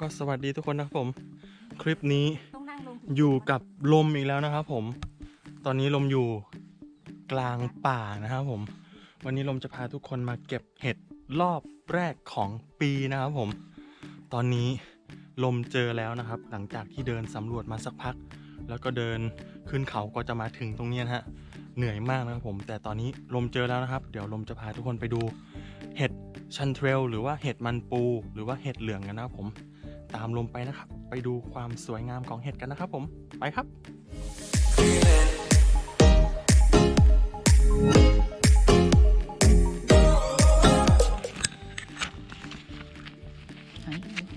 ก็สวัสดีทุกคนนะครับผม คลิปนี้ต้องนั่งลงอยู่กับลมอีกแล้วนะครับผม ตอนนี้ลมอยู่กลางป่านะครับผม วันนี้ลมจะพาทุกคนมาเก็บเห็ดรอบแรกของปีนะครับผม ตอนนี้ลมเจอแล้วนะครับ หลังจากที่เดินสำรวจมาสักพัก แล้วก็เดินขึ้นเขาก็จะมาถึงตรงเนี้ยนะฮะเหนื่อยมากนะครับผม แต่ตอนนี้ลมเจอแล้วนะครับ เดี๋ยวลมจะพาทุกคนไปดูเห็ดชันเทรลหรือว่าเห็ดมันปู หรือว่าเห็ดเหลืองกันนะครับผม ตามลมไปนะครับ ไปดูความสวยงามของเห็ดกันนะครับผม ไปครับ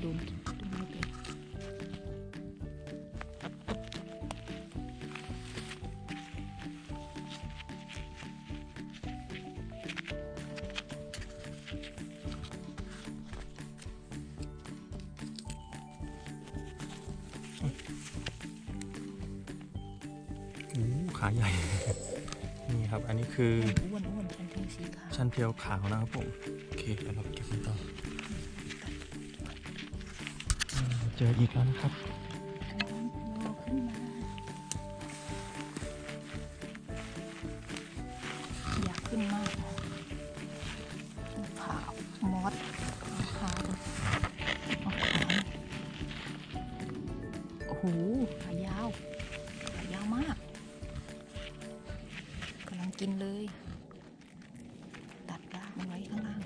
ดู ขาใหญ่ นี่ครับ อันนี้คืออ้วนอ้วนชันเป็นสีขาวชันเพียวขาวนะครับผม โอเคเดี๋ยวเราเก็บมันต่ออืมเจออีกแล้วนะครับเราขึ้นมาอยากขึ้นมากขาวมอสขาวเอาขาวโอ้โหขายาว กินเลย ตัดรากมันไว้ข้างล่าง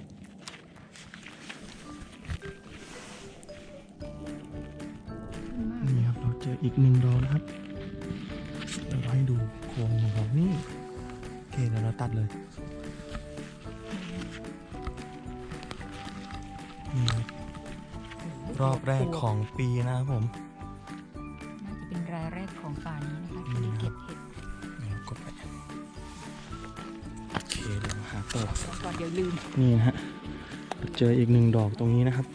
นี่ครับเราเจออีกหนึ่งดอกนะครับเดี๋ยวเราให้ดูโครงของเขานี่โอเคเดี๋ยวเราตัดเลยนี่ครับรอบแรกของปีนะครับผม ลืม นี่นะฮะเจออีกหนึ่งดอกตรงนี้นะครับ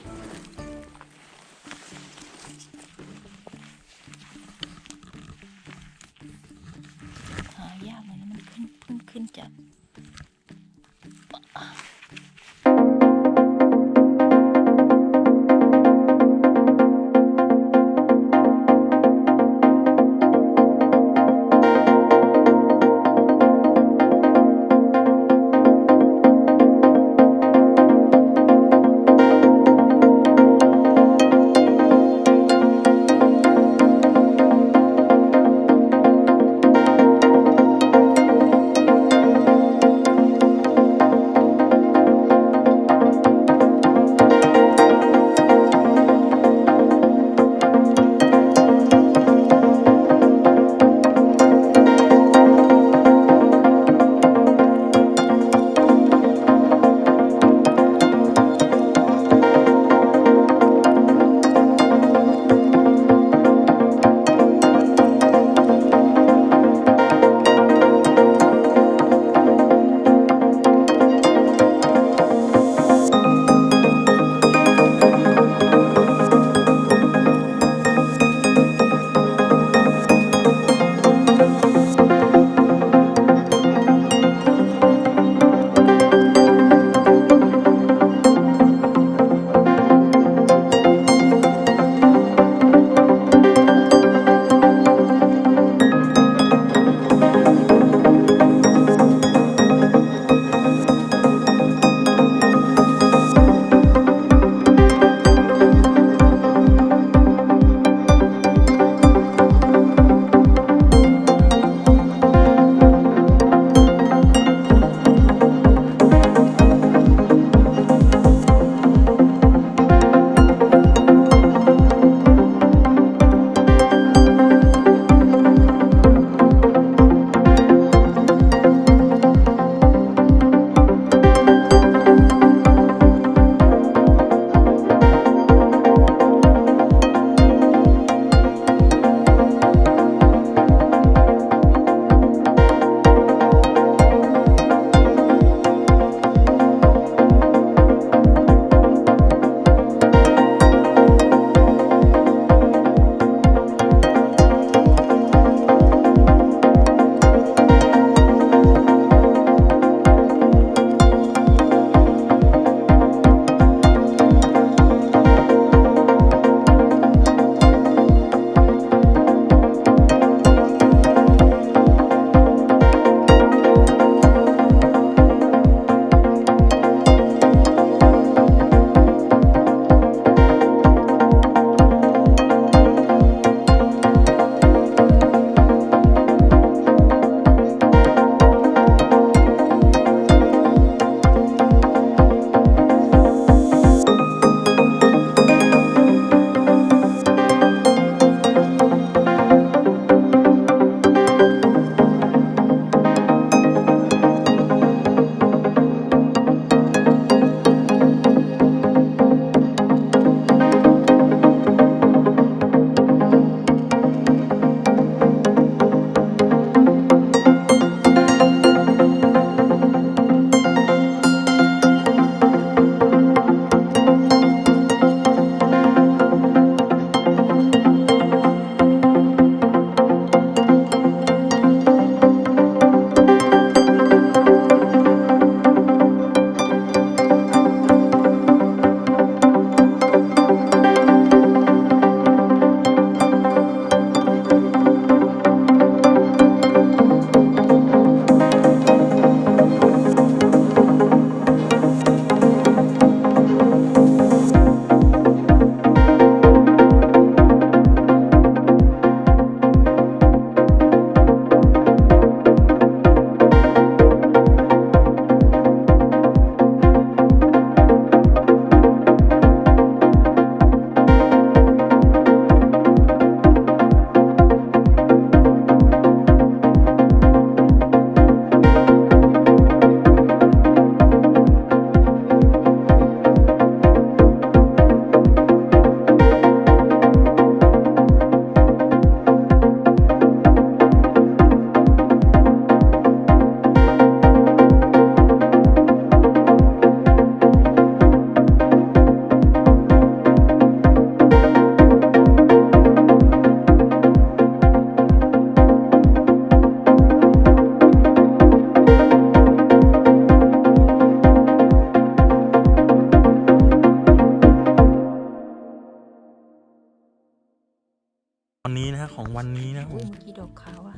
วันนี้นะฮะของวันนี้นะผอุ้ยมเมื่อกี้ดอกขาวอะ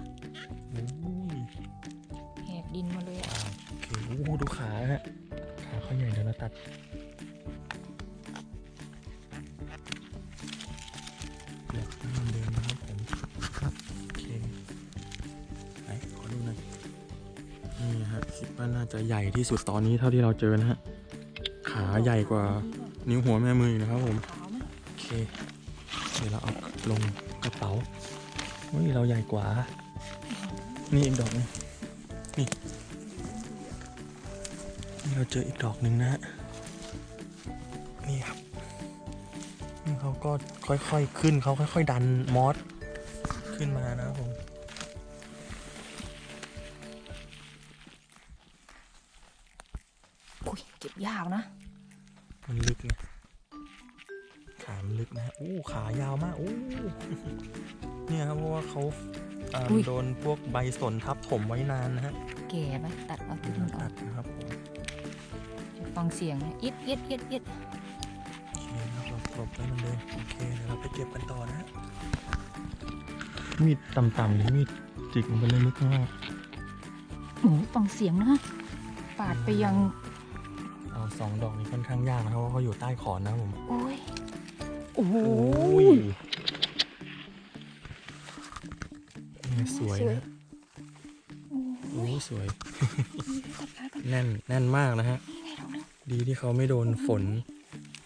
โอ้ยแหกดินมาเลยอะว้าวโอเคโอ้โหดูขาฮะขาเขาใหญ่เดี๋ยวเราตัดเดี๋ยวให้มันเดินนะครับผมโอเคไหนขอดูหน่อยนี่ฮะคิดว่าน่าจะใหญ่ที่สุดตอนนี้เท่าที่เราเจอนะฮะขาใหญ่กว่านิ้วหัวแม่มืออีกนะครับผมขาวไหมโอเคเดี๋ยวเราเอาลงก ระเป๋าเฮ้ยเราใหญ่กว่า นี่อีกดอกหนึงนี่นี่เราเจออีกดอกหนึ่งนะฮะนี่ครับนี่เขาก็ค่อยๆขึ้นเขาค่อย ๆ ดันมอสขึ้นมานะครับผมอุ้ยเก็บยากนะ มันลึกไงขามัน ลึกนะฮะอู้ขายาวมาก อู้เนี่ยครับเพราะว่าเขาอ่าอุ๊ยโดนพวกใบสนทับถมไว้นานนะฮะ แก่ไหมตัดเอาเดี๋ทิ้ยวงอเราอตักดนะครับผมจะฟังเสียงนะอิดอิดอิดอิดโอเคครับเรากลบแล้วมันเดินโอเคเดี๋ยวเราไปเก็บกันต่อนะฮะมีดต่ำๆหรือมีดจิกลงไปเลยลึกข้างล่างโอ้โหฟังเสียงนะปาดไปยัง เอาสองดอกนี้ค่อนข้างยากนะครับเพราะเขาอยู่ใต้ขอนนะครับผมโอ้ย โอ้โหนี่สวยสวยนะโอ้สวยตัดขาก่อนแน่นแน่นมากนะฮะนี่ไงดอกนึงดีที่เขาไม่โดนฝน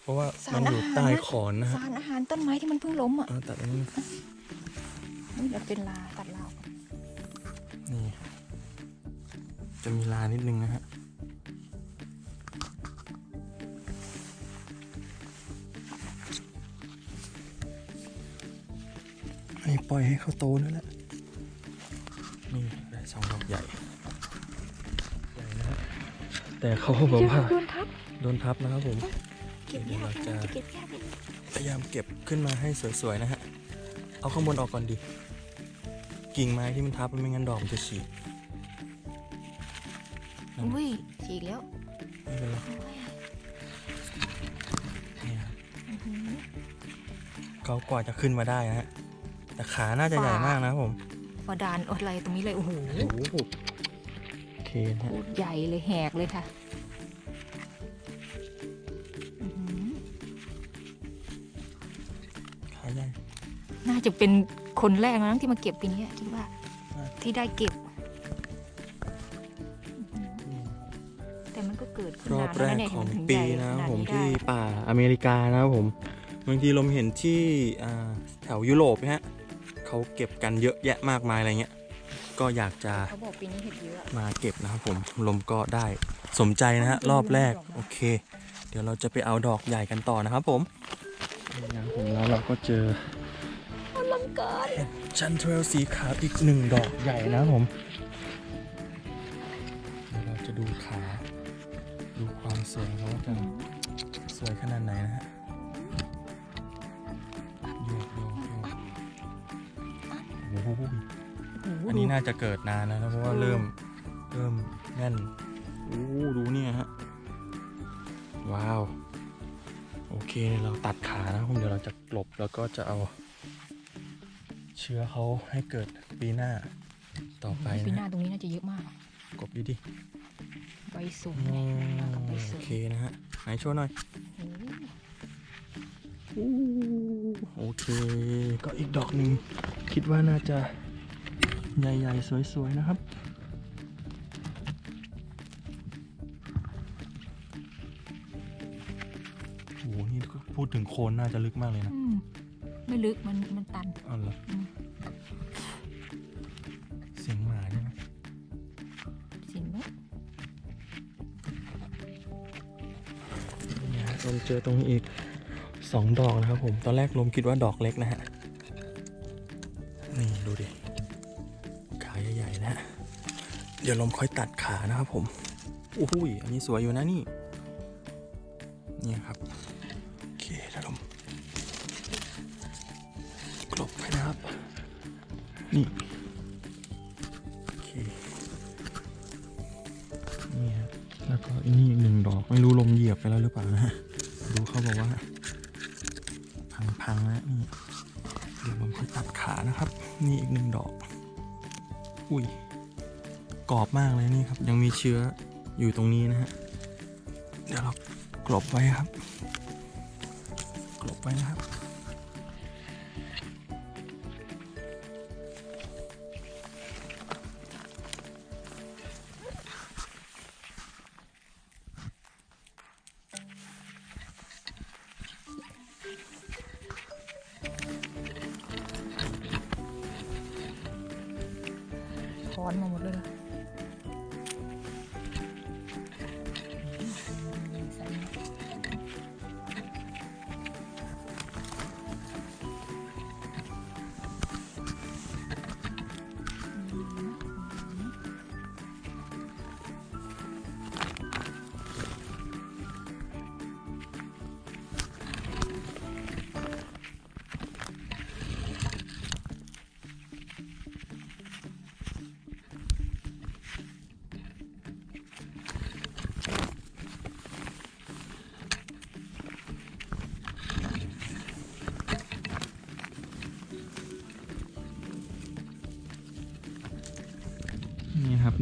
เพราะว่าสารมันอยู่อาหารใต้นะขอนนะฮะสารอาหารต้นไม้ที่มันเพิ่งล้มอะเอาตัดอันนี้นี่เราเป็นลาตัดลาวนี่จะมีลานิดนึงนะฮะ ล่อยให้เขาโตนั่นแหละนี่ได้สองดอกใหญ่ใหญ่นะฮะแต่เขาบอกว่าโดนทับโดนทับนะครับผมเก็บยากเดี๋ยวเราจะจะเก็บยากเลยพยายามเก็บขึ้นมาให้สวยๆนะฮะเอาข้างบนออกก่อนดิกิ่งไม้ที่มันทับมันไม่งั้นดอกมันจะฉีกนั่นอุ้ยฉีกแล้วไม่เป็นไรโอ้ยเนี่ยครับอื้อหือเขากว่าจะขึ้นมาได้นะฮะ แต่ขาน่าจะใหญ่มากนะครับผมฟาดานอะไรตรงนี้เลยโอ้โหโอ้โหโอเคนะฮะโคตรใหญ่เลยแหกเลยค่ะอื้อหือขาใหญ่น่าจะเป็นคนแรกนะที่มาเก็บปีนี้คิดว่าใช่ที่ได้เก็บอืมแต่มันก็เกิดขึ้นรอบนานแรแล้วกเนี่ยของถึงปีใหญ่นะครับขนาดผมนี้ที่ได้ป่าอเมริกานะครับผมบางทีเราเห็นที่อ่าแถวยุโรปนะฮะ เขาเก็บกันเยอะแยะมากมายอะไรเงี้ย ก็อยากจะเขาบอกปีนี้เห็ดเยอะมาเก็บนะครับผมลมก็ได้สมใจนะฮะรอบแรกโอเค เดี๋ยวเราจะไปเอาดอกใหญ่กันต่อนะครับผมนี่นะผมแล้วเราก็เจอลังการชันเทรลสีขาวอีกหนึ่งดอกใหญ่นะครับผมเดี๋ยวเราจะดูขา ดูความสวยเขาว่าจะสวยขนาดไหนนะฮะ อ้โหอันนี้น่าจะเกิดนานแล้วนะเพราะว่าเริ่มเริ่มแน่นโอ้โหดูเนี่ยฮะว้าวโอเคเราตัดขานะครับผมเดี๋ยวเราจะกลบแล้วก็จะเอา เชื้อเขาให้เกิดปีหน้าต่อไปปีนะหน้าฮะตรงนี้น่าจะเยอะมาก กบดีดิใบสูงอืเนี่ยมมากับใบโอสูงเคนะฮะไหนโชว์หน่อยโอ้โหโอเคก็อีกดอกหนึ่ง คิดว่าน่าจะใหญ่ๆ สวย ๆ นะครับ โอ้โห นี่พูดถึงโคนน่าจะลึกมากเลยนะ อืมไม่ลึกมันมันตันเอาเหรออืมเสียงหมาใช่ไหมสินไหมเนี่ยลมเจอตรงนี้อีกสองดอกนะครับผม ตอนแรกลมคิดว่าดอกเล็กนะฮะ เดี๋ยวลมค่อยตัดขานะครับผมอู้หูยอันนี้สวยอยู่นะนี่เนี่ยครับ มากเลยนี่ครับ ยังมีเชื้ออยู่ตรงนี้นะฮะ เดี๋ยวเรากลบไว้ครับ กลบไว้นะครับ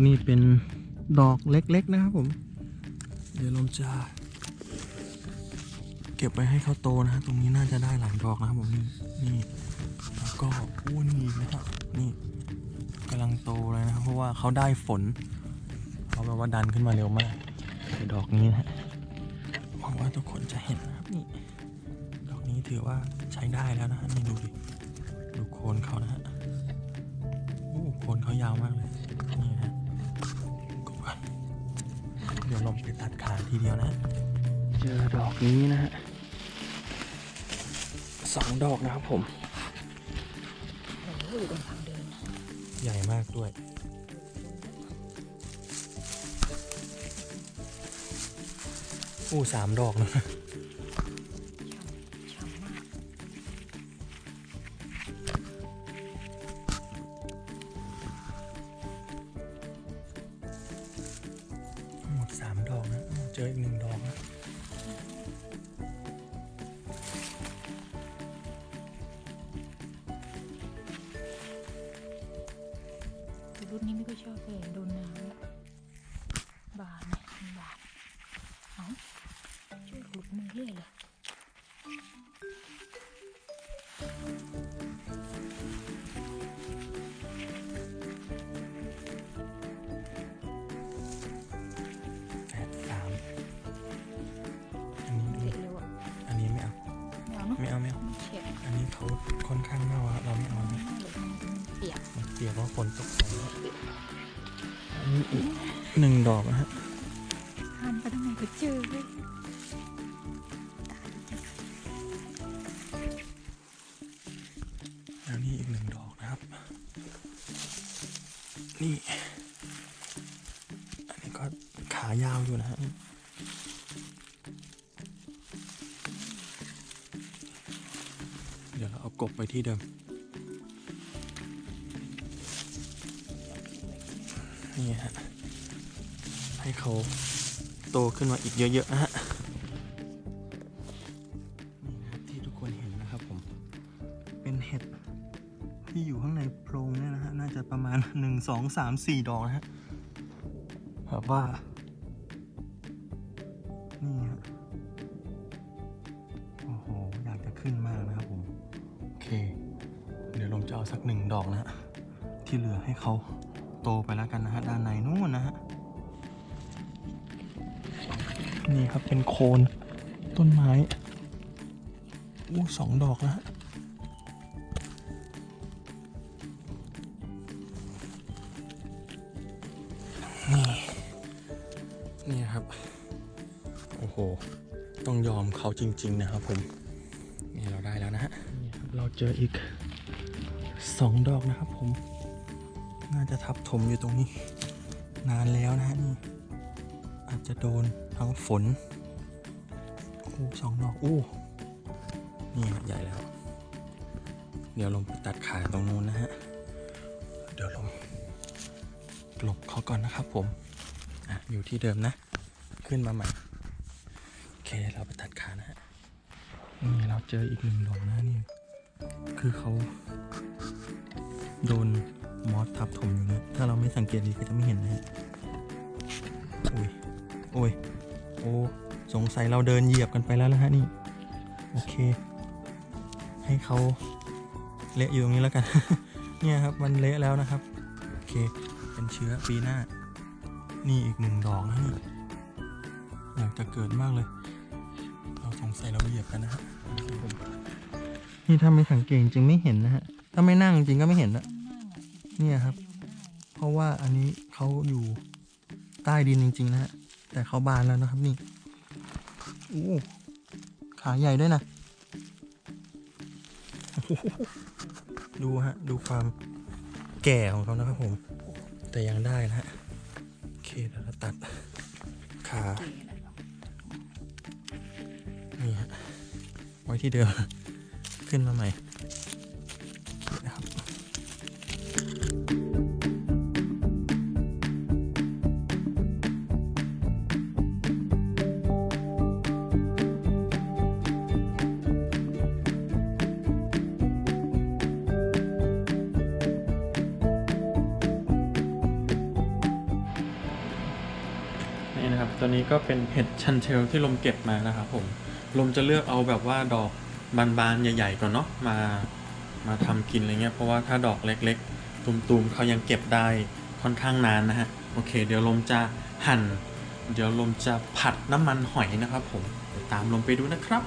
นี่เป็นดอกเล็กๆนะครับผม เดี๋ยวเราจะ เก็บไว้ให้เขาโตนะฮะตรงนี้น่าจะได้หลายดอกนะครับผมนี่นี่แล้วก็อู้นี่นะครับนี่กำลังโตเลยนะครับเพราะว่าเขาได้ฝนเขาแบบว่าดันขึ้นมาเร็วมากดอกนี้นะฮะหวังว่าทุกคนจะเห็นนะครับนี่ดอกนี้ถือว่าใช้ได้แล้วนะฮะนี่ดูดิดูโคนเขานะฮะโอ้โคนเขายาวมากเลยนี่ ดี๋ยวลงไปตัดขาทีเดียวนะ เจอดอกนี้นะฮะสองดอกนะครับผมโอ้โหอยู่ตรงทางเดินใหญ่มากด้วยโอ้สามดอกนะ สามดอกนะ เจออีกหนึ่งดอกนะ หนึ่งดอกนะฮะหันไปทางไหนก็เจอเลยแล้วนี่อีกหนึ่งดอกนะครับ นี่ อันนี้ก็ขายาวอยู่นะฮะเดี๋ยวเราเอากบไปที่เดิม นี่ฮะ ให้เขาโตขึ้นมาอีกเยอะๆนะฮะนี่นะที่ทุกคนเห็นนะครับผมเป็นเห็ดที่อยู่ข้างในโพรงเนี่ยนะฮะน่าจะประมาณ 1 2 3 4 ดอกนะฮะแบบว่า นี่ฮะโอ้โห อยากจะขึ้นมากนะครับผม โอเค เดี๋ยวลมจะเอาสักหนึ่งดอกนะฮะที่เหลือให้เขาโตไปแล้วกันนะฮะ ด้านในนู่นนะฮะ นี่ครับเป็นโคนต้นไม้อู้สองดอกแล้วฮะนี่นี่ครับ โอ้โห ต้องยอมเขาจริง ๆ นะครับผม นี่เราได้แล้วนะฮะนี่ครับเราเจออีกสองดอกนะครับผม น่าจะทับถมอยู่ตรงนี้ นานแล้วนะฮะนี่อา จจะโดนทั้งฝนอู้สองดอกอู้นี่ใหญ่แล้ว เดี๋ยวลงไปตัดขาตรงนู้นนะฮะ เดี๋ยวลงกลบเขาก่อนนะครับผมอะอยู่ที่เดิมนะ ขึ้นมาใหม่ โอเคเราไปตัดขานะฮะนี่เราเจออีกหนึ่งดอกนะนี่ คือเขาโดนมอสทับถมอยู่นะ ถ้าเราไม่สังเกตดีก็จะไม่เห็นนะฮะ โอ้ย โอ้ สงสัยเราเดินเหยียบกันไปแล้วนะฮะนี่ โอเค ให้เขาเละอยู่ตรงนี้แล้วกัน เนี่ยครับ มันเละแล้วนะครับ โอเค เป็นเชื้อปีหน้า นี่อีกหนึ่งดอกนะนี่ อยากจะเกิดมากเลย เราสงสัยเราเหยียบกันนะฮะนี่ถ้าไม่สังเกตจริงไม่เห็นนะฮะ ถ้าไม่นั่งจริงก็ไม่เห็นนะเนี่ยครับ เพราะว่าอันนี้เขาอยู่ใต้ดินจริง ๆ นะฮะ แต่เขาบานแล้วนะครับนี่โอ้ขาใหญ่ด้วยนะดูฮะ ดูความแก่ของเขานะครับผม แต่ยังได้นะฮะโอเคเดี๋ยวเราตัด ขานี่ฮะไว้ที่เดิม ขึ้นมาใหม่ ก็เป็นเห็ดชันเชลที่ลมเก็บมานะครับผม ลมจะเลือกเอาแบบว่าดอกบานๆใหญ่ๆก่อนเนาะมามาทำกินอะไรเงี้ยเพราะว่าถ้าดอกเล็กๆ ตุมๆเขายังเก็บได้ค่อนข้างนานนะฮะโอเค เดี๋ยวลมจะหั่น เดี๋ยวลมจะผัดน้ำมันหอยนะครับผมตามลมไปดูนะครับ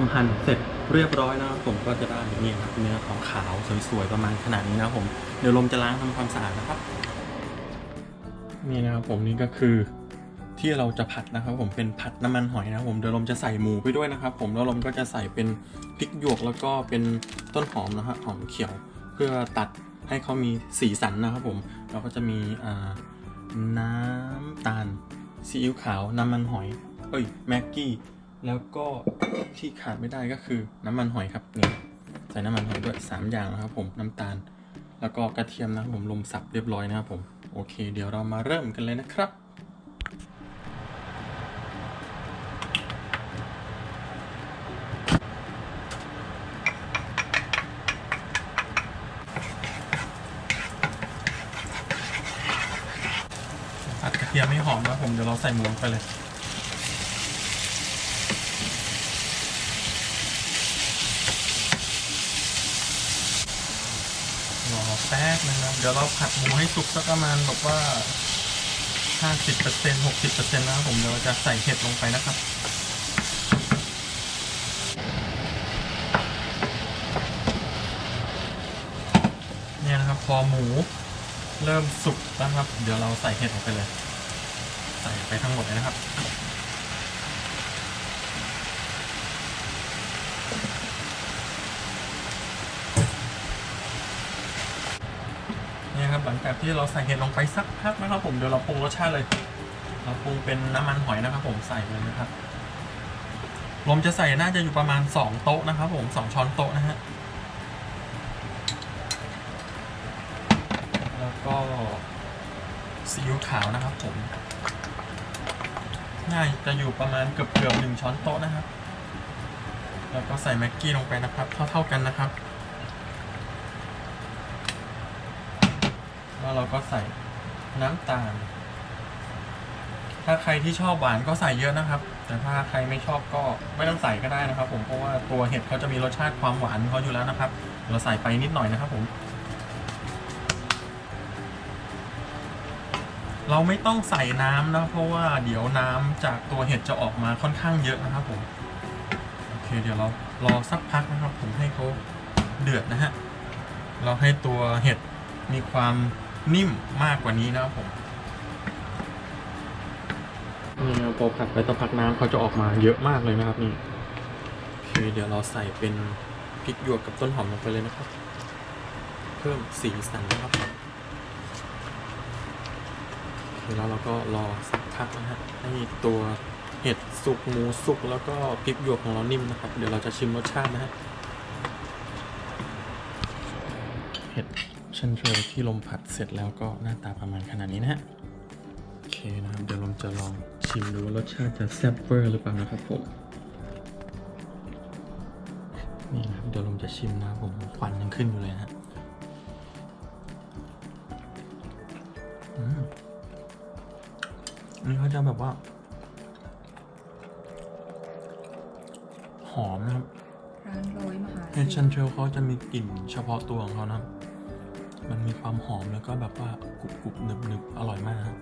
มหั่นเสร็จเรียบร้อยแล้วนะครับผมก็จะได้นี่ครับเนื้อของขาวสวยๆประมาณขนาดนี้นะครับผมเดี๋ยวลมจะล้างทำความสะอาดนะครับ นี่นะครับผมนี่ก็คือที่เราจะผัดนะครับผมเป็นผัดน้ำมันหอยนะครับผมเดี๋ยวลมจะใส่หมูไปด้วยนะครับ ผมแล้วลมก็จะใส่เป็นพริกหยวกแล้วก็เป็นต้นหอมนะฮะหอมเขียว เพื่อตัดให้เขามีสีสันนะครับผมเราก็จะมีน้ำตาลซีอิ๊วขาวน้ำมันหอย เอ้ยแม็กกี้ แล้วก็ที่ขาดไม่ได้ก็คือน้ำมันหอยครับนี่ใส่น้ำมันหอยด้วยสามอย่างนะครับผมน้ำตาล แล้วก็กระเทียมนะครับผมลมสับเรียบร้อยนะครับผมโอเค เดี๋ยวเรามาเริ่มกันเลยนะครับผัดกระเทียมให้หอมนะผมเดี๋ยวเราใส่หมูไปเลย รอแป๊บนะครับ เดี๋ยวเราผัดหมูให้สุกสักประมาณแบบว่า50% 60%นะครับผมเดี๋ยวจะใส่เห็ดลงไปนะครับเนี่ยนะครับพอหมูเริ่มสุกแล้วครับ เดี๋ยวเราใส่เห็ดลงไปเลย ใส่ไปทั้งหมดเลยนะครับ เนี่ยครับหลัง จากที่เราใส่เห็ดลงไปสักพักนะครับผมเดี๋ยวเราปรุงรสชาติเลย เราปรุงเป็นน้ำมันหอยนะครับผมใส่เลยนะครับลมจะใส่น่าจะอยู่ประมาณ 2 โต๊ะนะครับผม2ช้อนโต๊ะนะฮะแล้วก็ซีอิ๊วขาวนะครับผมน่าจะอยู่ประมาณเกือบเกือบหนึ่งช้อนโต๊ะนะครับ แล้วก็ใส่แม็กกี้ลงไปนะครับ เท่า ๆกันนะครับ แล้วเราก็ใส่น้ำตาล ถ้าใครที่ชอบหวานก็ใส่เยอะนะครับ แต่ถ้าใครไม่ชอบก็ไม่ต้องใส่ก็ได้นะครับ ผมเพราะว่าตัวเห็ดเขาจะมีรสชาติความหวานเขาอยู่แล้วนะครับ เราใส่ไปนิดหน่อยนะครับ ผม เราไม่ต้องใส่น้ำนะเพราะว่าเดี๋ยวน้ำจากตัวเห็ดจะออกมาค่อนข้างเยอะนะครับ ผมโอเค เดี๋ยวเรารอสักพักนะครับ ผมให้เขาเดือดนะฮะเราให้ตัวเห็ดมีความ นิ่มมากกว่านี้นะครับผมนี่นะครับพอผัดไปสักพักน้ำเขาจะออกมาเยอะมากเลยนะครับนี่เคเดี๋ยวเราใส่เป็นพริกหยวกกับต้นหอมลงไปเลยนะครับ เพิ่มสีสันนะครับผมโอเคแล้วเราก็รอสักพักนะฮะให้ตัวเห็ดสุกหมูสุกแล้วก็พริกหยวกของเรานิ่มนะครับ เดี๋ยวเราจะชิมรสชาตินะฮะเห็ด ชันเทรลที่ลมผัดเสร็จแล้วก็หน้าตาประมาณขนาดนี้นะฮะ โอเคนะครับ เดี๋ยวลมจะลองชิมดูว่ารสชาติจะแซ่บเวอร์หรือเปล่านะครับผม นี่นะครับ เดี๋ยวลมจะชิมนะครับผมควันยังขึ้นอยู่เลยนะฮะอืมอันนี่เขาจะแบบว่า หอมนะครับร้านร้อยมหาเฮดชันเทรลเขาจะมีกลิ่นเฉพาะตัวของเขานะครับ มันมีความหอมแล้วก็แบบว่ากรุบกรุบหนึบหนึบอร่อยมากครับ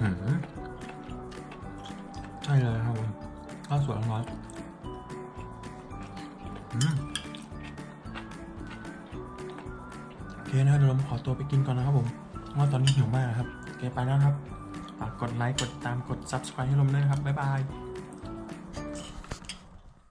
หืมใช่เลยครับผมข้าวสวยร้อนโอเคนะครับเดี๋ยวผมขอตัวไปกินก่อนนะครับผมเพราะว่าตอนนี้หิวมากครับโอเคไปแล้วครับฝากกดไลค์กดติดตามกด subscribe ให้ลมด้วยนะครับ บ๊ายบาย